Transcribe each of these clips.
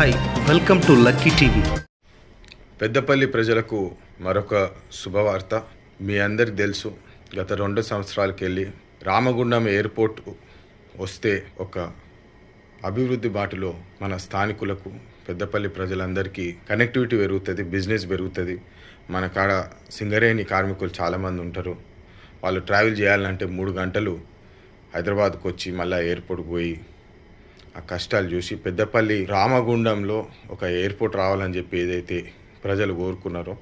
Hi welcome to lucky TV. Peddapalli ప్రజలకు మరొక శుభవార్త. మీ అందరికి తెలుసు గత రెండు సంవత్సరాలకి వెళ్ళి రామగుండం ఎయిర్పోర్ట్ వస్తే ఒక అభివృద్ధి బాటలో మన స్థానికులకు పెద్దపల్లి ప్రజలందరికీ కనెక్టివిటీ పెరుగుతుంది బిజినెస్ పెరుగుతుంది. మన కాడ సింగరేణి కార్మికులు చాలామంది ఉంటారు. వాళ్ళు ట్రావెల్ చేయాలంటే మూడు గంటలు హైదరాబాద్కు వచ్చి మళ్ళీ ఎయిర్పోర్ట్కి పోయి ఆ కష్టాలు చూసి పెద్దపల్లి రామగుండంలో ఒక ఎయిర్పోర్ట్ రావాలని చెప్పి ఏదైతే ప్రజలు కోరుకున్నారో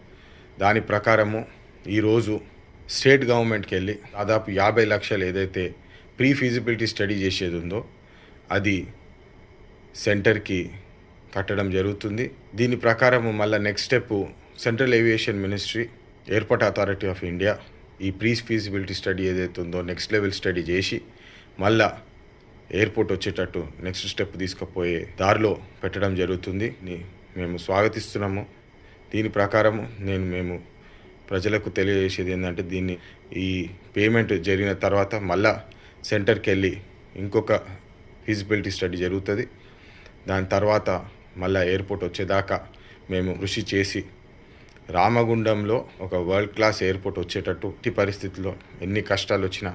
దాని ప్రకారము ఈరోజు స్టేట్ గవర్నమెంట్కి వెళ్ళి దాదాపు యాభై లక్షలు ఏదైతే ప్రీ ఫీజిబిలిటీ స్టడీ చేసేది ఉందో అది సెంటర్కి కట్టడం జరుగుతుంది. దీని ప్రకారము మళ్ళీ next step central aviation ministry airport authority of India ఈ ప్రీ ఫీజిబిలిటీ స్టడీ ఏదైతే ఉందో నెక్స్ట్ లెవెల్ స్టడీ చేసి మళ్ళీ ఎయిర్పోర్ట్ వచ్చేటట్టు నెక్స్ట్ స్టెప్ తీసుకుపోయే దారిలో పెట్టడం జరుగుతుంది. మేము స్వాగతిస్తున్నాము. దీని ప్రకారము నేను మేము ప్రజలకు తెలియజేసేది ఏంటంటే దీన్ని ఈ పేమెంట్ జరిగిన తర్వాత మళ్ళా సెంటర్కి వెళ్ళి ఇంకొక ఫీజిబిలిటీ స్టడీ జరుగుతుంది. దాని తర్వాత మళ్ళా ఎయిర్పోర్ట్ వచ్చేదాకా మేము కృషి చేసి రామగుండంలో ఒక వరల్డ్ క్లాస్ ఎయిర్పోర్ట్ వచ్చేటట్టు ఈ పరిస్థితుల్లో ఎన్ని కష్టాలు వచ్చినా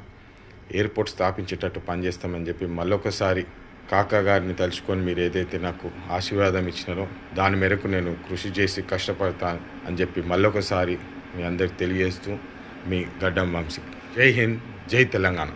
ఎయిర్పోర్ట్ స్థాపించేటట్టు పనిచేస్తామని చెప్పి మళ్ళొకసారి కాకా గారిని తలుచుకొని మీరు ఏదైతే నాకు ఆశీర్వాదం ఇచ్చినారో దాని మేరకు నేను కృషి చేసి కష్టపడతాను అని చెప్పి మళ్ళొకసారి మీ అందరికి తెలియజేస్తూ మీ గడ్డం వంశీ. జై హింద్ జై తెలంగాణ.